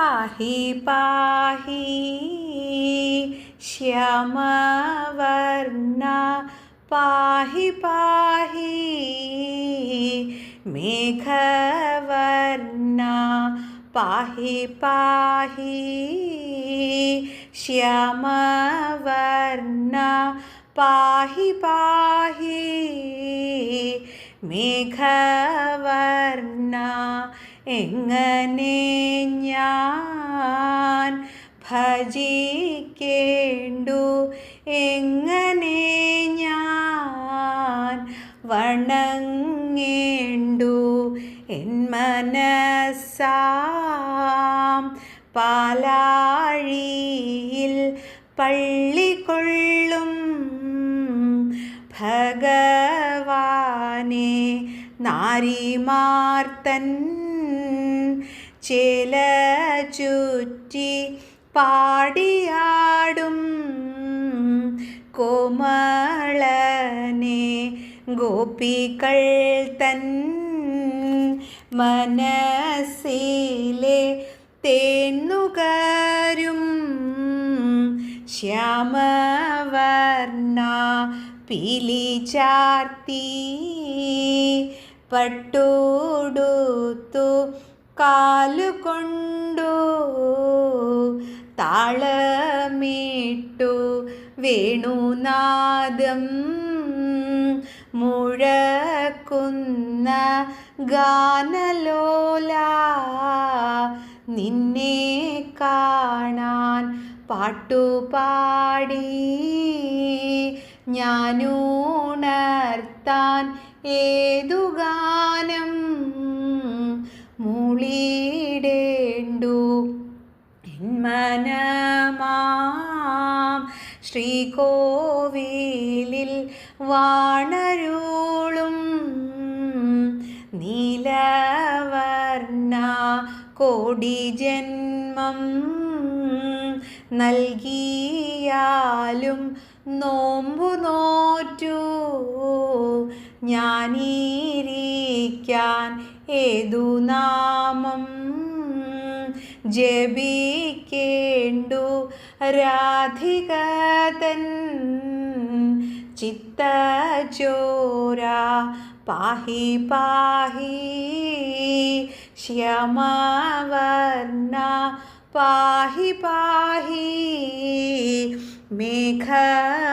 പാഹി പാഹി ശ്യാമവർണ പാഹി പാഹി മേഘവർണ പാഹി പാഹി ശ്യാമവർണ പാഹി പാഹി മേഘവർണ എങ്ങനെ ഞാൻ ഭജിക്കേണ്ടു. എങ്ങനെ ഞാൻ വണങ്ങേണ്ടു? എൻ മനസ്സാം പാലാഴിയിൽ പള്ളിക്കൊള്ളും ഭഗവാനെ നാരിമാർത്തൻ ചേല ചുറ്റി പാടിയാടും കോമളനെ. ഗോപികൾ തൻ മനസ്സിലെ തേന്നുകാരും. ശ്യാമവർണ പിലി ചാർത്തി പട്ടോടുത്തു കാലുകൊണ്ടു താളമിട്ടു വേണുനാദം. മുഴക്കുന്ന ഗാനലോല നിന്നെ കാണാൻ പാട്ടുപാടി. ഞാനൂണർത്താൻ ഏതു ഗാനം? മൂളിയിടേണ്ടു ശ്രീകോവിലിൽ വാണരൂളും. നീലവർണ കോടി ജന്മം നൽകിയാലും നോമ്പു നോറ്റു. ഞാനീരിക്കാൻ ഏതു നാമം ജപിക്കേണ്ടു? രാധികതൻ ചിത്തചോരാ പാഹി പാഹി ശ്യമവർണ പാഹി പാഹി മേഘവർണ